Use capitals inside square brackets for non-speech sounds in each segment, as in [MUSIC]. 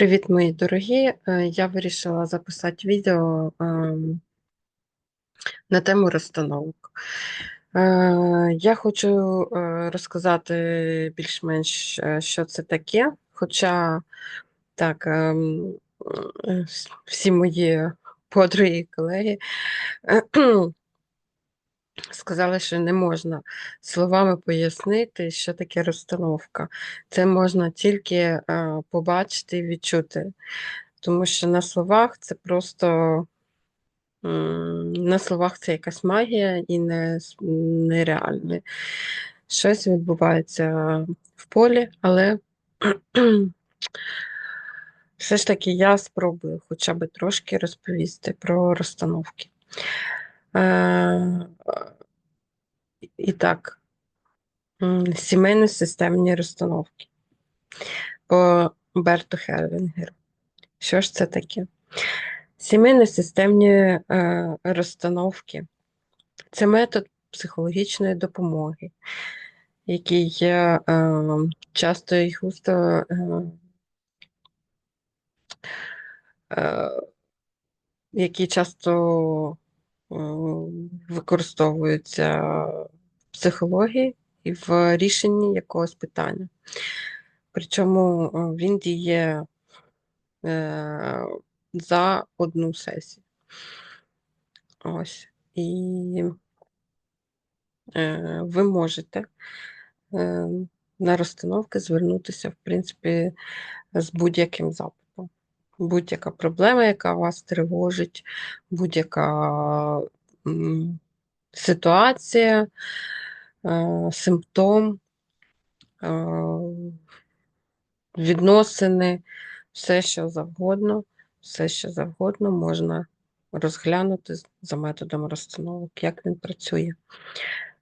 Привіт, мої дорогі! Е, Я вирішила записати відео ем, на тему розстановок. Е, Я хочу е, розказати більш-менш, що це таке. Хоча так, ем, всі мої подруги і колеги сказали, що не можна словами пояснити, що таке розстановка. Це можна тільки е, побачити і відчути. Тому що на словах це просто на словах це якась магія і не, нереальне. Щось відбувається в полі, але [CLEARS THROAT] все ж таки я спробую хоча б трошки розповісти про розстановки. Е, і так, м, сімейні системні розстановки по Берту Хелвінгеру. Що ж це таке? Сімейні системні е, розстановки це метод психологічної допомоги, який е, часто і густо е, е, який часто е, використовується в психології і в рішенні якогось питання. Причому е, він діє е, за одну сесію. Ось. І ви можете на розстановки звернутися, в принципі, з будь-яким запитом. Будь-яка проблема, яка вас тривожить, будь-яка ситуація, е, симптом, е, відносини, все, що завгодно, все, що завгодно можна розглянути за методом розстановок, як він працює.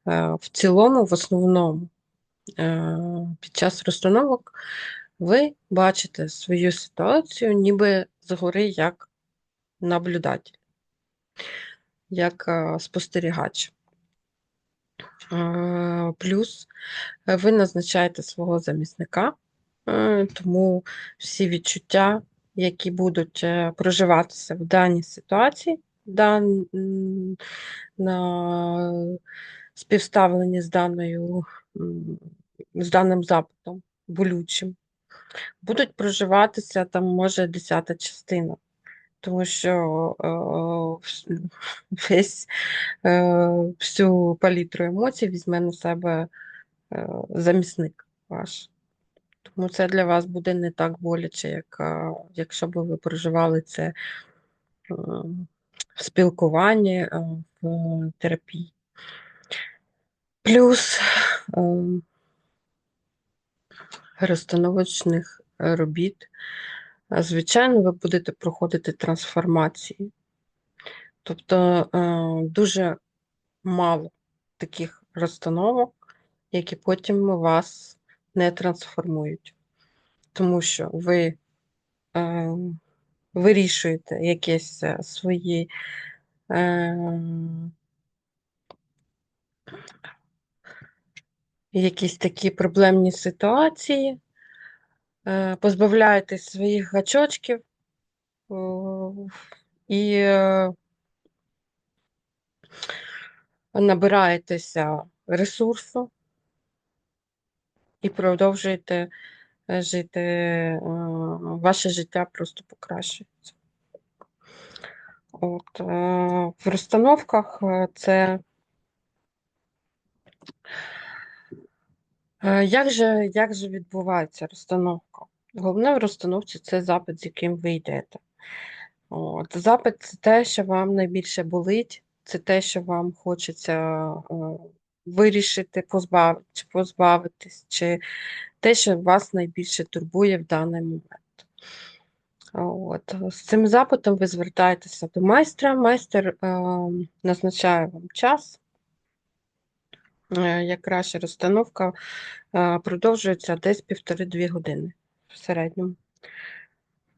Е, В цілому, в основному, під час розстановок ви бачите свою ситуацію ніби згори як наблюдатель, як е, спостерігач. Е, Плюс е, ви назначаєте свого замісника, тому всі відчуття, які будуть проживатися в даній ситуації, дан, на співставленні з даною, з даним запитом болючим, будуть проживатися там, може, десята частина. Тому що е, весь е, всю палітру емоцій візьме на себе е, замісник ваш. Тому це для вас буде не так боляче, як е, якщо б ви проживали це е, в спілкуванні, е, в терапії. Плюс е, розстановочних робіт. е, Звичайно, ви будете проходити трансформації. Тобто е, дуже мало таких розстановок, які потім вас не трансформують, тому що ви е, вирішуєте якісь свої якісь такі проблемні ситуації, е, позбавляєтесь своїх гачочків. І е, набираєтеся ресурсу. І продовжуєте е, жити, ваше життя просто покращується. От, в розстановках це як же, як же відбувається розстановка? Головне в розстановці це запит, з яким ви йдете. От, запит це те, що вам найбільше болить, це те, що вам хочеться е, вирішити, позбавити, чи позбавитись, чи те, що вас найбільше турбує в даний момент. От. З цим запитом ви звертаєтеся до майстра. Майстер е, назначає вам час. Е, як розстановка е, продовжується десь півтори-дві години в середньому.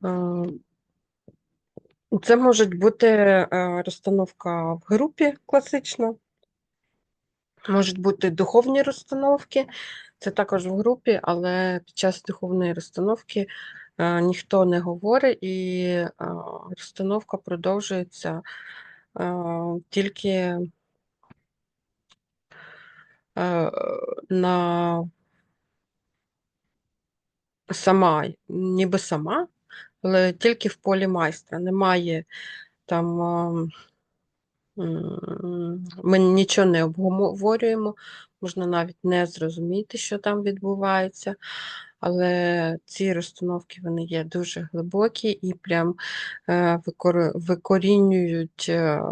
Е, Це може бути розстановка в групі класична, можуть бути духовні розстановки, це також в групі, але під час духовної розстановки ніхто не говорить, і розстановка продовжується тільки на сама, ніби сама, але тільки в полі майстра. Немає там. е, Ми нічого не обговорюємо, можна навіть не зрозуміти, що там відбувається, але ці розстановки вони є дуже глибокі і прям е, викорінюють е,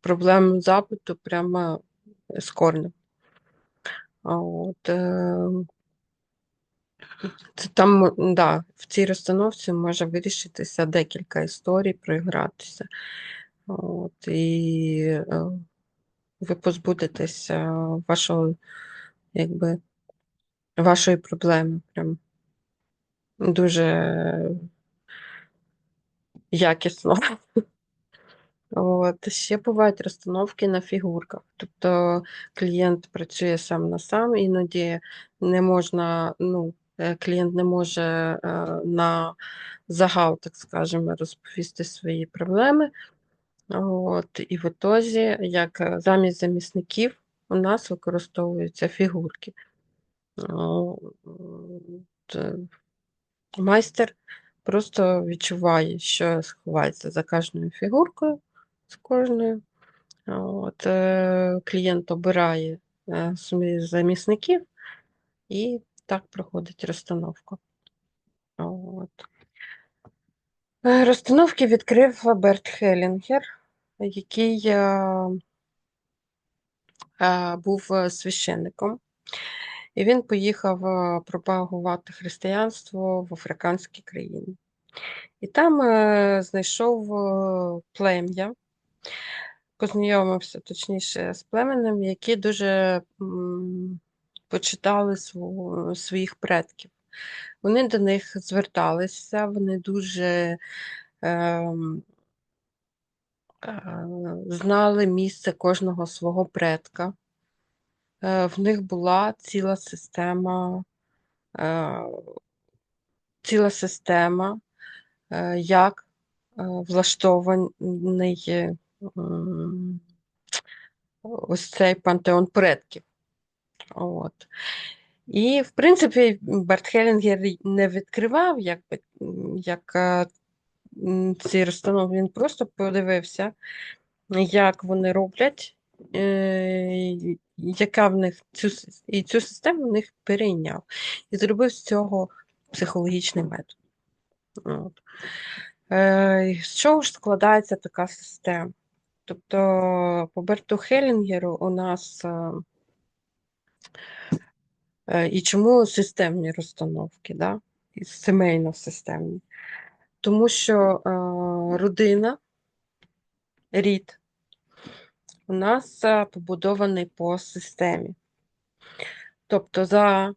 проблему запиту прямо з корнем. От, це там, да, в цій розстановці може вирішитися декілька історій, проігратися. От, і е, ви позбудетеся вашого, якби, вашої проблеми. Прям дуже якісно. От. Ще бувають розстановки на фігурках. Тобто клієнт працює сам на сам, іноді не можна, ну, е, клієнт не може е, на загал, так скажемо, розповісти свої проблеми. От, І в ітозі, як замість замісників, у нас використовуються фігурки. От, е, Майстер просто відчуває, що сховається за кожною фігуркою, з кожною. От, е, Клієнт обирає е, замісників, і так проходить розстановка. От. Е, Розстановки відкрив Берт Хелінгер, який був священником. І він поїхав пропагувати християнство в африканські країни. І там знайшов плем'я, познайомився точніше з племенем, які дуже почитали свого, своїх предків. Вони до них зверталися, вони дуже ем, е, знали місце кожного свого предка. Е, в них була ціла система, е, ціла система, е, як е, влаштований ось цей пантеон предків. От. І, в принципі, Берт Хелінгер не відкривав м, як е, ці розстановки, він просто подивився, як вони роблять, е, яка в них цю, і цю систему в них перейняв. І зробив з цього психологічний метод. От. Е, з чого ж складається така система? Тобто, по Берту Хелінгеру у нас е, е, і чому системні розстановки, да? І сімейно системні? Тому що е, родина, рід у нас побудований по системі. Тобто за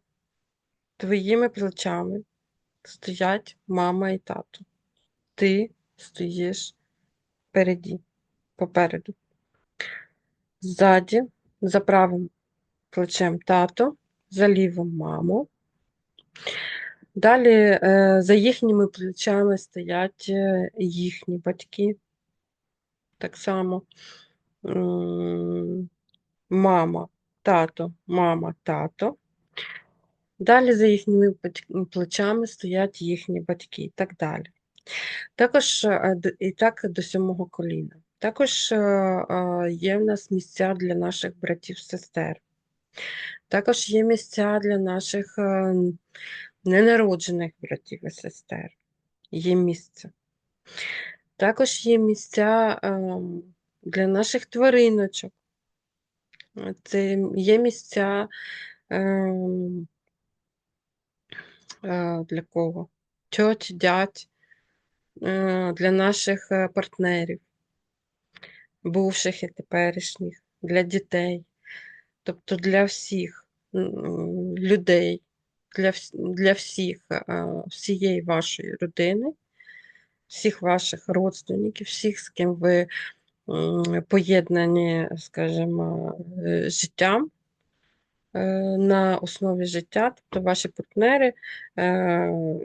твоїми плечами стоять мама і тато. Ти стоїш впереді, попереду. Ззаді, за правим плечем тато, за лівим маму. Далі е, за їхніми плечами стоять е, їхні батьки. Так само мама, тато, мама, тато. Далі за їхніми плечами стоять їхні батьки і так далі. Також е, і так до сьомого коліна. Також е, е, є в нас місця для наших братів-сестер. Також є місця для наших е, ненароджених братів і сестер. Є місце. Також є місця для наших твариночок. Це є місця для кого? Тьоть, дядь, для наших партнерів, бувших і теперішніх, для дітей, тобто для всіх людей, для, для всіх, е, всієї вашої родини, всіх ваших родственників, всіх, з ким ви поєднані, скажімо, е, життям. е, на основі життя, тобто ваші партнери,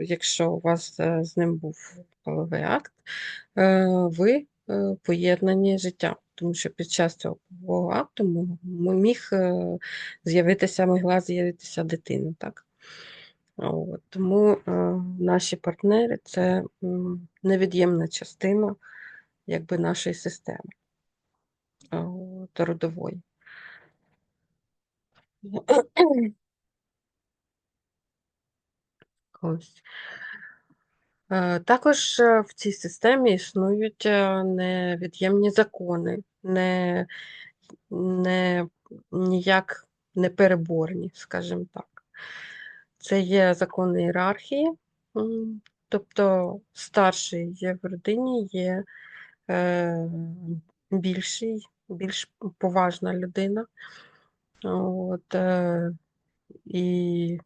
якщо у вас з ним був половий акт, ви поєднані життя. Тому що під час цього полового акту міг е, з'явитися, могла з'явитися дитина. Так? От, тому е, наші партнери це невід'ємна частина якби, нашої системи е, от, родової. Ось. Е, Також е, в цій системі існують е, невід'ємні закони, не, не ніяк не переборні, скажімо так. Це є закони ієрархії, тобто старший є в родині є більший, більш поважна людина. От, і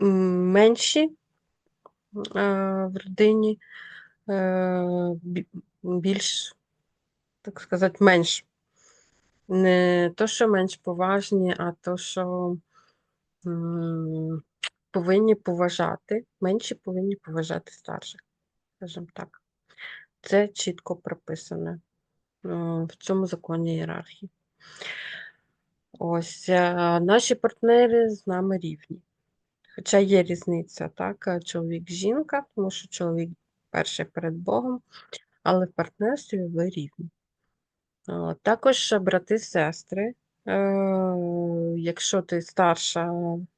менші е, в родині е, більш, так сказати, менш. Не то, що менш поважні, а то, що м, повинні поважати, менші повинні поважати старших, скажімо так. Це чітко прописано е, в цьому законі ієрархії. Ось е, наші партнери з нами рівні. Хоча є різниця, так, е, чоловік-жінка, тому що чоловік перший перед Богом, але в партнерстві ви рівні. Також брати-сестри. Е, Якщо ти старша,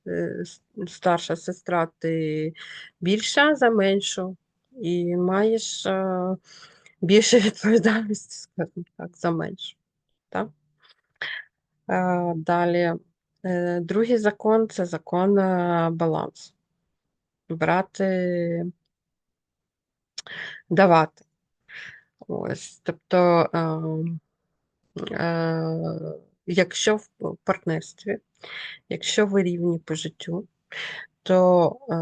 е, старша сестра, ти більша за меншу і маєш е, більше відповідальності, скажімо так, за меншу. Так? Е, Далі, е, другий закон це закон е, балансу. Брати, давати. Ось, тобто, е, е, якщо в партнерстві, якщо ви рівні по життю, то е,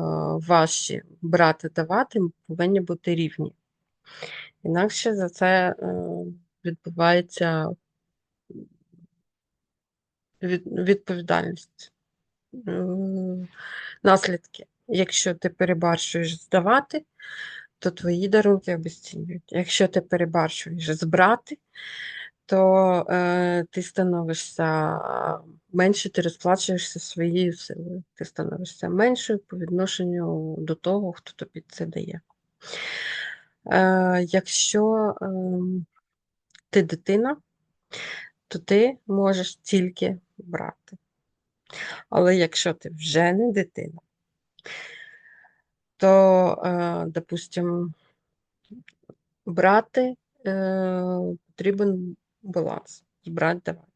ваші брати давати повинні бути рівні. Інакше за це е, відбувається від, відповідальність. Е, наслідки. Якщо ти перебарщуєш здавати, то твої дарунки обесцінюють. Якщо ти перебарщуєш збрати, то е, ти становишся менше, ти розплачуєшся своєю силою. Ти становишся меншою по відношенню до того, хто тобі це дає. Е, Якщо е, ти дитина, то ти можеш тільки брати. Але якщо ти вже не дитина, то, е, допустимо, брати е, потрібен баланс. Брати давати.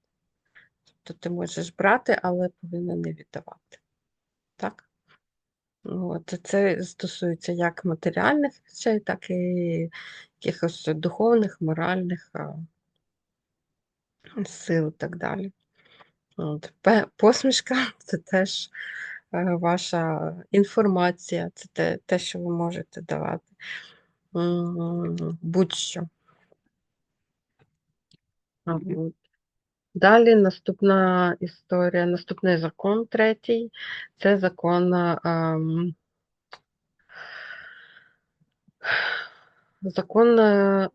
Тобто ти можеш брати, але повинен не віддавати. Так? От, це стосується як матеріальних речей, так і якихось духовних, моральних сил і так далі. От, Посмішка це теж е, ваша інформація, це те, те, що ви можете давати. Будь-що. Далі наступна історія, наступний закон третій це закон ем, закон е,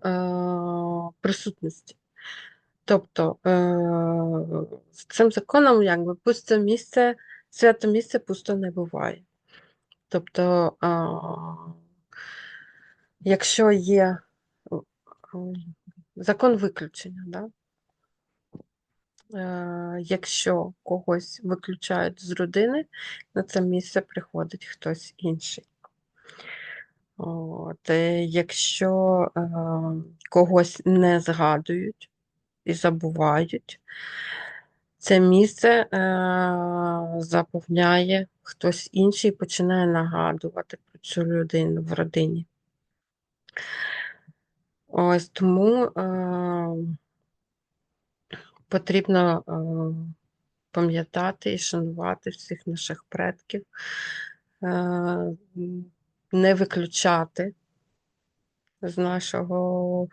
присутності. Тобто е, з цим законом якби пусте місце, свято місце пусто не буває. Тобто, якщо є закон виключення, да? Е, якщо когось виключають з родини, на це місце приходить хтось інший. От, е, Якщо когось не згадують і забувають, це місце е, заповняє хтось інший і починає нагадувати про цю людину в родині. Ось тому е, потрібно е, пам'ятати і шанувати всіх наших предків, е, не виключати з нашого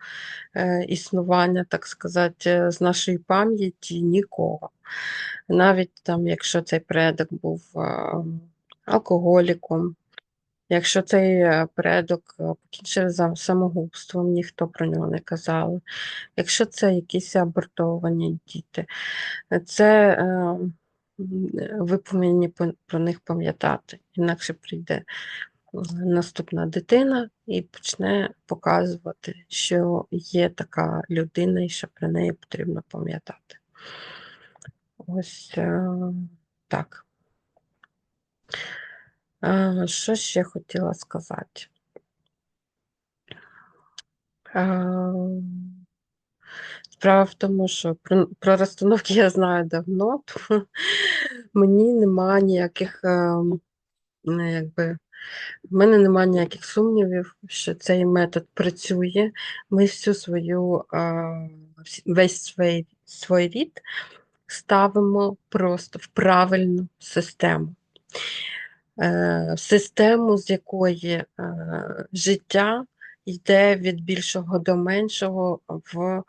е, існування, так сказати, з нашої пам'яті нікого. Навіть там, якщо цей предок був е, алкоголіком, якщо цей е, предок е, покінчив за самогубством, ніхто про нього не казав. Якщо це якісь абортовані діти, це е, ви повинні про них пам'ятати, інакше прийде е, наступна дитина і почне показувати, що є така людина і що про неї потрібно пам'ятати. Ось е, так. Е, Що ще хотіла сказати? Е, Справа в тому, що про, про розстановки я знаю давно, [LAUGHS] тому мені нема ніяких, ем, ну, якби, в мене немає ніяких сумнівів, що цей метод працює. Ми всю свою, весь свій, свій рід ставимо просто в правильну систему. Е, Систему, з якої е, життя йде від більшого до меншого в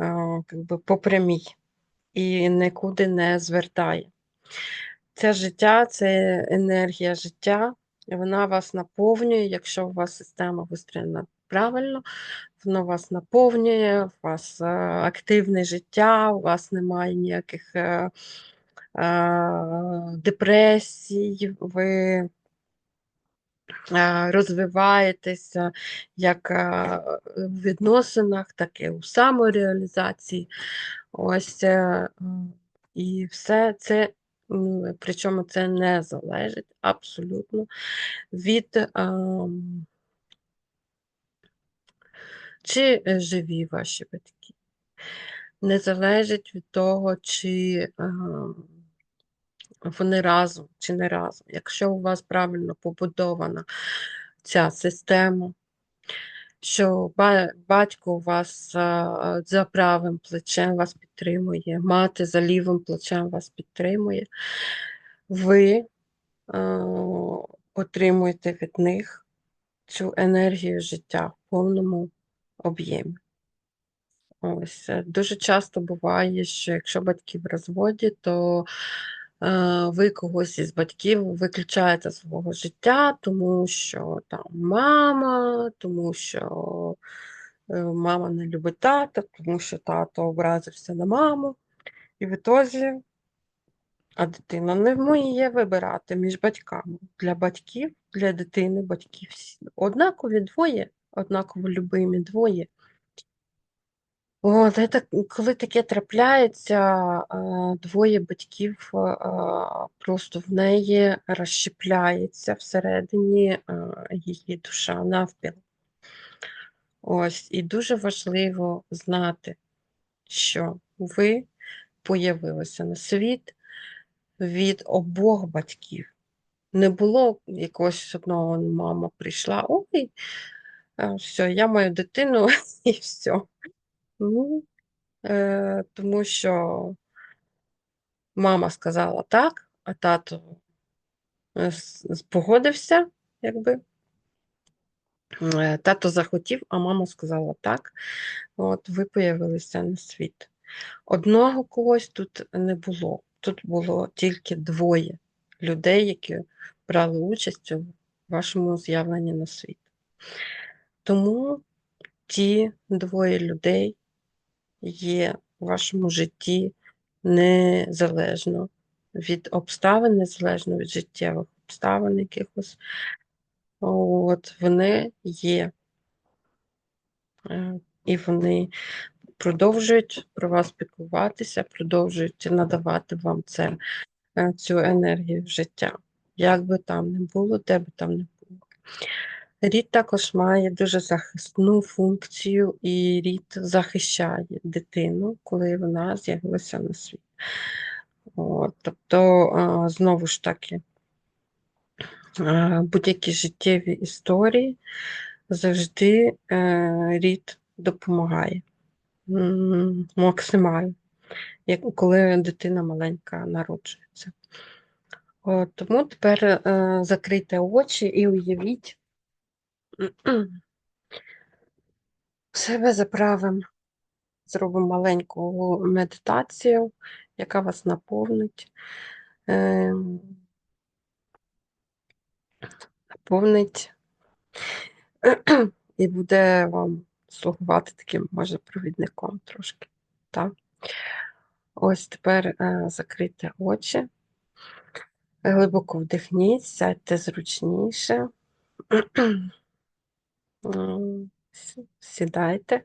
е, якби, по і нікуди не звертає. Це життя, це енергія життя, вона вас наповнює, якщо у вас система вистроєна правильно, воно вас наповнює, у вас е, активне життя, у вас немає ніяких е, е, депресій, ви розвиваєтеся як в відносинах, так і у самореалізації. Ось і все це, причому це не залежить абсолютно від ем, чи живі ваші батьки. Не залежить від того, чи ем, вони разом чи не разом. Якщо у вас правильно побудована ця система, що батько вас за правим плечем вас підтримує, мати за лівим плечем вас підтримує, ви отримуєте від них цю енергію життя в повному об'ємі. Ось е, дуже часто буває, що якщо батьки в розводі, то ви когось із батьків виключаєте з свого життя, тому що там мама, тому що е, мама не любить тата, тому що тато образився на маму. І в ітозі, а дитина не вміє вибирати між батьками. Для батьків, для дитини батьки всі однакові двоє, однаково любимі двоє. От, це, коли таке трапляється, двоє батьків просто в неї розщепляється всередині її душа навпіл. Ось, і дуже важливо знати, що ви появилися на світ від обох батьків. Не було якогось одного мама прийшла, ой, все, я маю дитину [LAUGHS] і все. Ну, е, тому що мама сказала так, а тато е, с- с- погодився, якби. Е, Тато захотів, а мама сказала так. От ви появилися на світ. Одного когось тут не було. Тут було тільки двоє людей, які брали участь у вашому з'явленні на світ. Тому ті двоє людей є в вашому житті незалежно від обставин, незалежно від життєвих обставин якихось. От вони є. Е, І вони продовжують про вас піклуватися, продовжують надавати вам це, е, цю енергію життя. Як би там не було, де би там не було. Рід також має дуже захисну функцію, і рід захищає дитину, коли вона з'явилася на світ. От, тобто, знову ж таки, будь-які життєві історії завжди е, рід допомагає максимально, коли дитина маленька народжується. От, тому тепер е, закрийте очі і уявіть, себе заправимо, зробимо маленьку медитацію, яка вас наповнить. Ем, наповнить [CLEARS THROAT] і буде вам слугувати таким, може, провідником трошки. Так? Ось тепер е, закрийте очі, глибоко вдихніть, сядьте зручніше, [CLEARS THROAT] сідайте,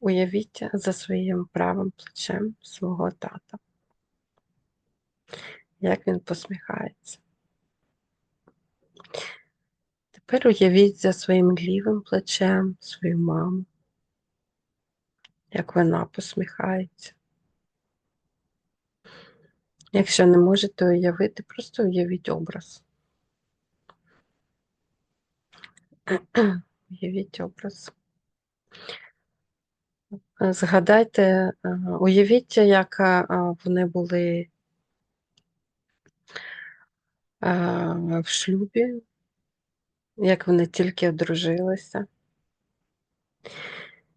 уявіть за своїм правим плечем свого тата, як він посміхається. Тепер уявіть за своїм лівим плечем свою маму, як вона посміхається. Якщо не можете уявити, просто уявіть образ. [CLEARS THROAT] Уявіть образ. Згадайте, уявіть, як вони були в шлюбі, як вони тільки одружилися,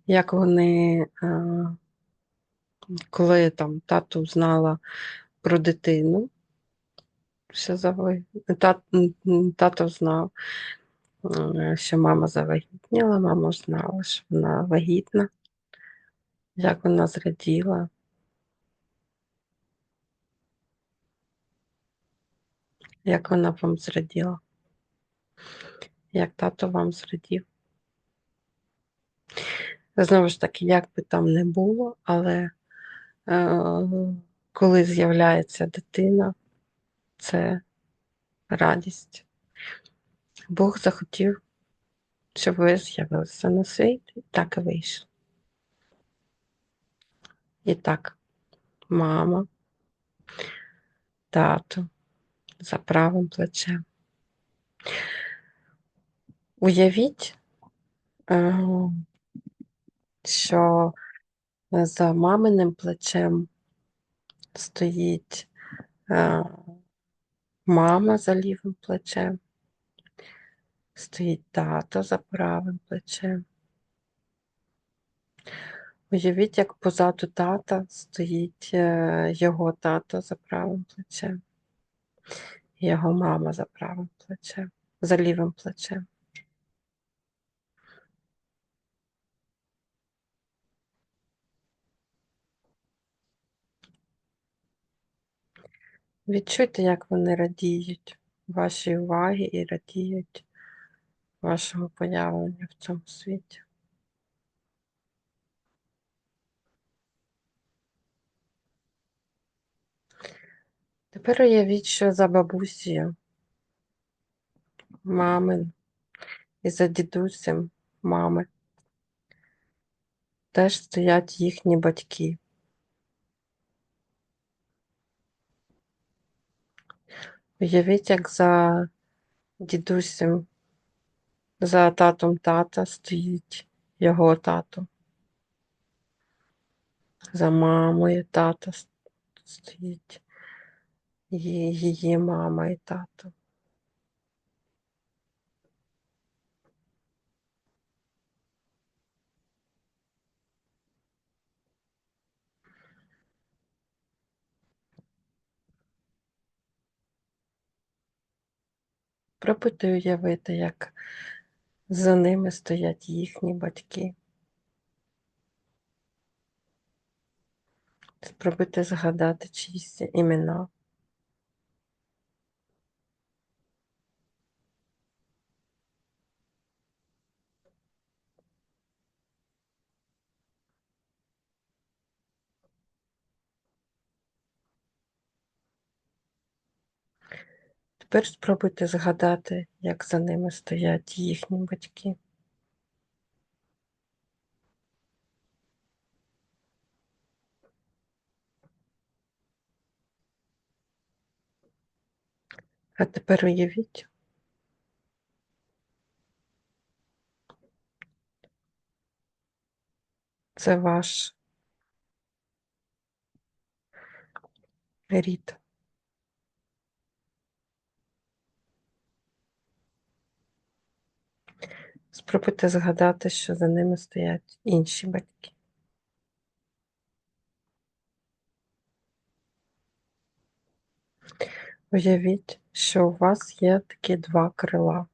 як вони, коли там тату знала про дитину, що завагітніла, тато знав, що мама завагітніла, мама знала, що вона вагітна, як вона зраділа. Як вона вам зраділа? Як тато вам зрадів? Знову ж таки, як би там не було, але е, коли з'являється дитина, це радість. Бог захотів, щоб ви з'явилися на світ, і так і вийшло. І так, мама, тато за правим плечем. Уявіть, е, що за маминим плечем стоїть е, мама за лівим плечем, стоїть тато за правим плечем. Уявіть, як позаду тата стоїть е, його тато за правим плечем, його мама за правим плечем, за лівим плечем. Відчуйте, як вони радіють вашій увагі і радіють вашому появленню в цьому світі. Тепер уявіть, що за бабусею, мамин і за дідусем мами теж стоять їхні батьки. Уявіть, як за дідусем, за татом тата стоїть його тато. За мамою тата стоїть її мама і тато. Спробуйте уявити, як за ними стоять їхні батьки. Спробуйте згадати чиїсь імена. Тепер спробуйте згадати, як за ними стоять їхні батьки. А тепер уявіть. Це ваш рід. Спробуйте згадати, що за ними стоять інші батьки. Уявіть, що у вас є такі два крила.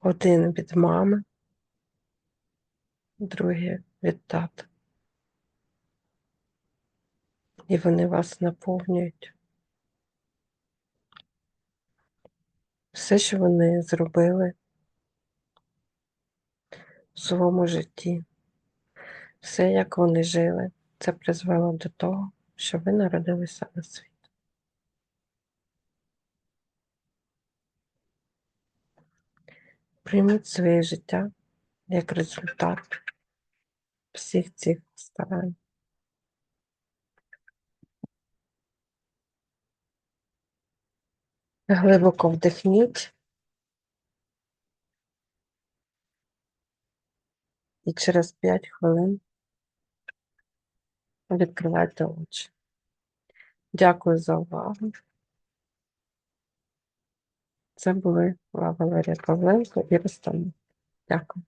Один від мами, другий від тата. І вони вас наповнюють. Все, що вони зробили в своєму житті, все, як вони жили, це призвело до того, що ви народилися на світ. Прийміть своє життя як результат всіх цих старань. Глибоко вдихніть і через 5 хвилин відкривайте очі. Дякую за увагу. Це були Валерія Павленко і Ростан. Дякую.